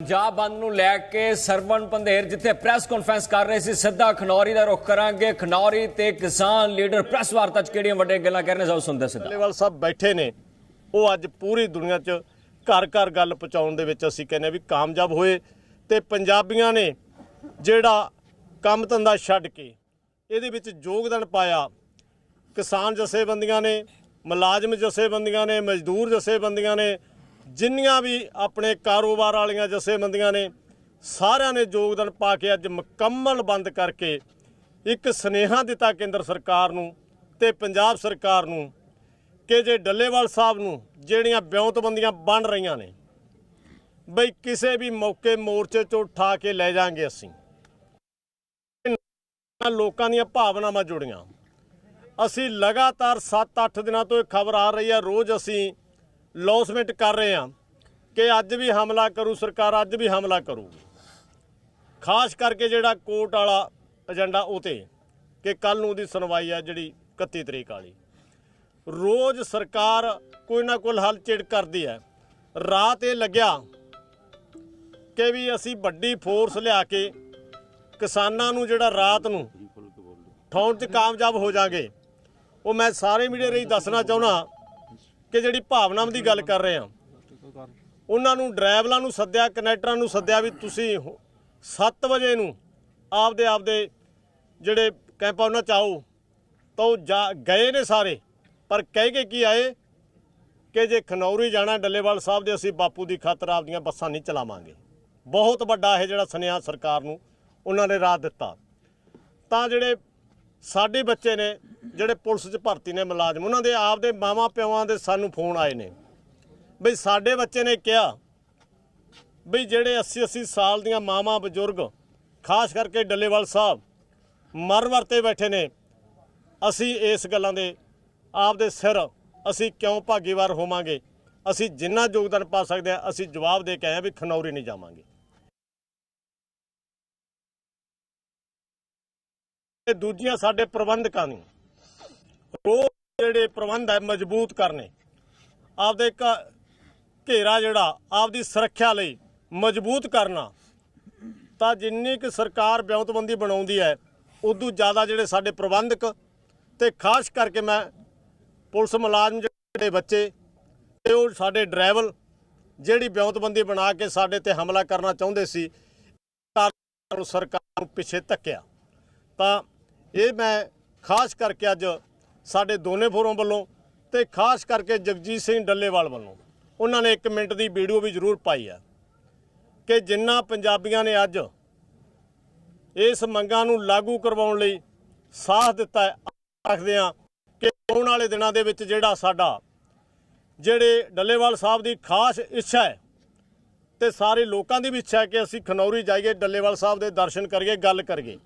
ਪੰਜਾਬ ਬੰਦ ਨੂੰ ਲੈ ਕੇ ਸਰਵਣ ਪੰਧੇਰ, ਜਿੱਥੇ ਪ੍ਰੈਸ ਕਾਨਫਰੰਸ ਕਰ ਰਹੇ ਸੀ, ਸਿੱਧਾ ਖਨੌਰੀ ਦਾ ਰੁਖ ਕਰਾਂਗੇ। ਖਨੌਰੀ ਤੇ ਕਿਸਾਨ ਲੀਡਰ ਪ੍ਰੈਸ ਵਾਰਤਾ ਚ ਕਿਹੜੀਆਂ ਵੱਡੀਆਂ ਗੱਲਾਂ ਕਹਿ ਰਹੇ ਸਭ ਸੁਣਦੇ ਸਿੱਧਾ। ਡੱਲੇਵਾਲ ਸਾਹਿਬ ਬੈਠੇ ਨੇ। ਉਹ ਅੱਜ ਪੂਰੀ ਦੁਨੀਆ 'ਚ ਘਰ ਘਰ ਗੱਲ ਪਹੁੰਚਾਉਣ ਦੇ ਵਿੱਚ ਅਸੀਂ ਕਹਿੰਦੇ ਵੀ ਕਾਮਯਾਬ ਹੋਏ ਤੇ ਪੰਜਾਬੀਆਂ ਨੇ ਜਿਹੜਾ ਕੰਮ ਧੰਦਾ ਛੱਡ ਕੇ ਇਹਦੇ ਵਿੱਚ ਯੋਗਦਾਨ ਪਾਇਆ। ਕਿਸਾਨ ਜਥੇਬੰਦੀਆਂ ਨੇ, ਮੁਲਾਜ਼ਮ ਜਥੇਬੰਦੀਆਂ ਨੇ, ਮਜ਼ਦੂਰ ਜਥੇਬੰਦੀਆਂ ਨੇ ਜਿੰਨੀਆਂ ਵੀ ਆਪਣੇ ਕਾਰੋਬਾਰ ਵਾਲੀਆਂ ਜਥੇਬੰਦੀਆਂ ਨੇ, ਸਾਰਿਆਂ ਨੇ ਯੋਗਦਾਨ ਪਾ ਕੇ ਅੱਜ ਮੁਕੰਮਲ ਬੰਦ ਕਰਕੇ ਇੱਕ ਸਨੇਹਾ ਦਿੱਤਾ ਕੇਂਦਰ ਸਰਕਾਰ ਨੂੰ ਤੇ ਪੰਜਾਬ ਸਰਕਾਰ ਨੂੰ ਕਿ ਜੇ ਡੱਲੇਵਾਲ ਸਾਹਿਬ ਨੂੰ ਜਿਹੜੀਆਂ ਬਿਉਂਤਬੰਦੀਆਂ ਬਣ ਰਹੀਆਂ ਨੇ, ਬਈ ਕਿਸੇ ਵੀ ਮੌਕੇ ਮੋਰਚੇ 'ਚੋਂ ਉਠਾ ਕੇ ਲੈ ਜਾਾਂਗੇ ਅਸੀਂ। ਲੋਕਾਂ ਦੀਆਂ ਭਾਵਨਾਵਾਂ ਜੁੜੀਆਂ। ਅਸੀਂ ਲਗਾਤਾਰ 7-8 ਦਿਨਾਂ ਤੋਂ ਇਹ ਖਬਰ ਆ ਰਹੀ ਹੈ, ਰੋਜ਼ ਅਸੀਂ ਲੌਸਮੈਂਟ ਕਰ ਰਹੇ ਹਾਂ ਕਿ ਅੱਜ ਵੀ ਹਮਲਾ ਕਰੂ, ਸਰਕਾਰ ਅੱਜ ਵੀ ਹਮਲਾ ਕਰੂ ਖਾਸ ਕਰਕੇ ਜਿਹੜਾ ਕੋਰਟ ਵਾਲਾ ਏਜੰਡਾ ਉਹ ਤੇ, ਕਿ ਕੱਲ ਨੂੰ ਉਹਦੀ ਸੁਣਵਾਈ ਆ ਜਿਹੜੀ 31 ਤਰੀਕ ਵਾਲੀ। ਰੋਜ਼ ਸਰਕਾਰ ਕੋਈ ਨਾ ਕੋਈ ਹੱਲ ਚਿੜ ਕਰਦੀ ਹੈ। ਰਾਤ ਇਹ ਲੱਗਿਆ ਕਿ ਵੀ ਅਸੀਂ ਵੱਡੀ ਫੋਰਸ ਲਿਆ ਕੇ ਕਿਸਾਨਾਂ ਨੂੰ ਜਿਹੜਾ ਰਾਤ ਨੂੰ ਠਾਉਣ 'ਚ ਕਾਮਯਾਬ ਹੋ ਜਾਗੇ ਉਹ ਮੈਂ ਸਾਰੇ ਮੀਡੀਆ ਰਹੀ ਦੱਸਣਾ ਚਾਹੁੰਦਾ ਕਿ ਜਿਹੜੀ ਭਾਵਨਾਵਾਂ ਦੀ ਗੱਲ ਕਰ ਰਹੇ ਆ। ਉਹਨਾਂ ਨੂੰ ਡਰਾਈਵਰਾਂ ਨੂੰ ਸੱਦਿਆ, ਕਨੈਕਟਰਾਂ ਨੂੰ ਸੱਦਿਆ ਵੀ ਤੁਸੀਂ 7 ਵਜੇ ਨੂੰ ਆਪਦੇ ਆਪਦੇ ਜਿਹੜੇ ਕੈਂਪ ਉਹਨਾਂ ਚ ਆਓ। ਤਾਂ ਉਹ ਜਾ- ਗਏ ਨੇ ਸਾਰੇ। ਪਰ ਕਹਿ ਕੇ ਕੀ ਆਏ? ਕਿ ਜੇ ਖਨੌਰੀ ਜਾਣਾ ਡੱਲੇਵਾਲ ਸਾਹਿਬ ਦੇ, ਅਸੀਂ ਬਾਪੂ ਦੀ ਖਾਤਰ ਆਪਦੀਆਂ ਬੱਸਾਂ ਨਹੀਂ ਚਲਾਵਾਂਗੇ। ਬਹੁਤ ਵੱਡਾ ਇਹ ਜਿਹੜਾ ਸੁਨੇਹਾ ਸਰਕਾਰ ਨੂੰ ਉਹਨਾਂ ਨੇ ਰਾਹ ਦਿੱਤਾ। ਤਾਂ ਜਿਹੜੇ ਸਾਡੇ ਬੱਚੇ ਨੇ ਜਿਹੜੇ ਪੁਲਿਸ 'ਚ ਭਰਤੀ ਨੇ ਮੁਲਾਜ਼ਮ, ਉਹਨਾਂ ਦੇ ਆਪਦੇ ਮਾਵਾਂ ਪਿਓਾਂ ਦੇ ਸਾਨੂੰ ਫੋਨ ਆਏ ਨੇ। ਬਈ ਸਾਡੇ ਬੱਚੇ ਨੇ ਕਿਹਾ ਬਈ ਜਿਹੜੇ 80 80 ਸਾਲ ਦੀਆਂ ਮਾਵਾਂ ਬਜ਼ੁਰਗ, ਖਾਸ ਕਰਕੇ ਡੱਲੇਵਾਲ ਸਾਹਿਬ, ਮਰ ਵਰਤੇ ਬੈਠੇ ਨੇ, ਅਸੀਂ ਇਸ ਗੱਲਾਂ ਦੇ ਆਪ ਦੇ ਸਿਰ ਅਸੀਂ ਕਿਉਂ ਭਾਗੀਵਾਰ ਹੋਵਾਂਗੇ? ਅਸੀਂ ਜਿੰਨਾ ਯੋਗਦਾਨ ਪਾ ਸਕਦੇ ਹਾਂ, ਅਸੀਂ ਜਵਾਬ ਦੇ ਕੇ ਆਏ ਹਾਂ ਵੀ ਖਨੌਰੀ ਨਹੀਂ ਜਾਵਾਂਗੇ। ਤੇ ਦੂਜੀਆਂ ਸਾਡੇ ਪ੍ਰਬੰਧਕਾਂ ਨੂੰ। ਰੋਜ਼ ਜਿਹੜੇ ਪ੍ਰਬੰਧ ਹੈ ਮਜ਼ਬੂਤ ਕਰਨੇ। ਆਪਦੇ ਘ- ਘੇਰਾ ਜਿਹੜਾ, ਆਪਦੀ ਸੁਰੱਖਿਆ ਲਈ ਮਜ਼ਬੂਤ ਕਰਨਾ। ਤਾਂ ਜਿੰਨੀ ਕਿ ਸਰਕਾਰ ਬਿਉਂਤਬੰਦੀ ਬਣਾਉਂਦੀ ਹੈ, ਉਦੋਂ ਜ਼ਿਆਦਾ ਜਿਹੜੇ ਸਾਡੇ ਪ੍ਰਬੰਧਕ ਤੇ ਖਾਸ ਕਰਕੇ ਮੈਂ ਪੁਲਿਸ ਮੁਲਾਜ਼ਮ ਜਿਹੜੇ ਬੱਚੇ ਤੇ ਉਹ ਸਾਡੇ ਡਰਾਈਵਰ ਜਿਹੜੀ ਬਿਉਂਤਬੰਦੀ ਬਣਾ ਕੇ ਸਾਡੇ ਤੇ ਹਮਲਾ ਕਰਨਾ ਚਾਹੁੰਦੇ ਸੀ ਸਰਕਾਰ ਨੂੰ ਪਿੱਛੇ ਧੱਕਿਆ। ਤਾਂ ਇਹ ਮੈਂ ਖਾਸ ਕਰਕੇ ਅੱਜ ਸਾਡੇ ਦੋਨੇ ਫੋਰਮ ਵੱਲੋਂ ਤੇ ਖਾਸ ਕਰਕੇ ਜਗਜੀਤ ਸਿੰਘ ਡੱਲੇਵਾਲ ਵੱਲੋਂ ਉਹਨਾਂ ਨੇ 1 ਮਿੰਟ ਦੀ ਵੀਡੀਓ ਵੀ ਜ਼ਰੂਰ ਪਾਈ ਹੈ ਕਿ ਜਿੰਨਾ ਪੰਜਾਬੀਆਂ ਨੇ ਅੱਜ ਇਸ ਮੰਗਾਂ ਨੂੰ ਲਾਗੂ ਕਰਵਾਉਣ ਲਈ ਸਾਥ ਦਿੱਤਾ ਹੈ ਆਖਦੇ ਹਾਂ ਕਿ ਆਉਣ ਵਾਲੇ ਦਿਨਾਂ ਦੇ ਵਿੱਚ ਜਿਹੜਾ ਸਾਡਾ, ਜਿਹੜੇ ਡੱਲੇਵਾਲ ਸਾਹਿਬ ਦੀ ਖਾਸ ਇੱਛਾ ਹੈ ਤੇ ਸਾਰੇ ਲੋਕਾਂ ਦੀ ਵੀ ਇੱਛਾ ਹੈ ਕਿ ਅਸੀਂ ਖਨੌਰੀ ਜਾਈਏ, ਡੱਲੇਵਾਲ ਸਾਹਿਬ ਦੇ ਦਰਸ਼ਨ ਕਰੀਏ, ਗੱਲ ਕਰੀਏ।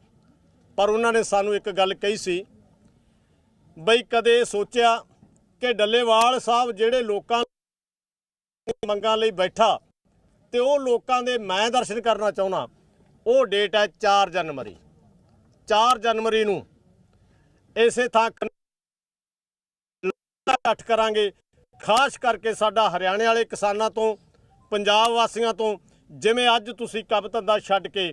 ਪਰ ਉਹਨਾਂ ਨੇ ਸਾਨੂੰ ਇੱਕ ਗੱਲ ਕਹੀ ਸੀ, ਬਈ ਕਦੇ ਇਹ ਸੋਚਿਆ ਕਿ ਡੱਲੇਵਾਲ ਸਾਹਿਬ ਜਿਹੜੇ ਲੋਕਾਂ ਮੰਗਾਂ ਲਈ ਬੈਠਾ ਤੇ ਉਹ ਲੋਕਾਂ ਦੇ ਮੈਂ ਦਰਸ਼ਨ ਕਰਨਾ ਚਾਹੁੰਦਾ, ਉਹ ਡੇਟ ਹੈ 4 ਜਨਵਰੀ। 4 ਜਨਵਰੀ ਨੂੰ ਇਸੇ ਥਾਂ ਇਕੱਠ ਕਰਾਂਗੇ, ਖਾਸ ਕਰਕੇ ਸਾਡਾ ਹਰਿਆਣੇ ਵਾਲੇ ਕਿਸਾਨਾਂ ਤੋਂ, ਪੰਜਾਬ ਵਾਸੀਆਂ ਤੋਂ, ਜਿਵੇਂ ਅੱਜ ਤੁਸੀਂ ਕੰਮ ਧੰਦਾ ਛੱਡ ਕੇ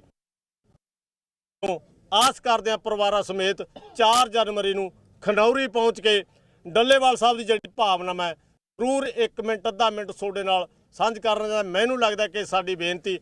ਆਸ ਕਰਦੇ ਆ ਪਰਿਵਾਰਾਂ ਸਮੇਤ 4 ਜਨਵਰੀ ਨੂੰ ਖੰਡੌਰੀ ਪਹੁੰਚ ਕੇ ਡੱਲੇਵਾਲ ਸਾਹਿਬ ਦੀ ਜਿਹੜੀ ਭਾਵਨਾ ਮੈਂ ਜ਼ਰੂਰ 1 ਮਿੰਟ, ਅੱਧਾ ਮਿੰਟ ਤੁਹਾਡੇ ਨਾਲ ਸਾਂਝ ਕਰਨਾ ਚਾਹੁੰਦਾ ਮੈਨੂੰ ਲੱਗਦਾ ਕਿ ਸਾਡੀ ਬੇਨਤੀ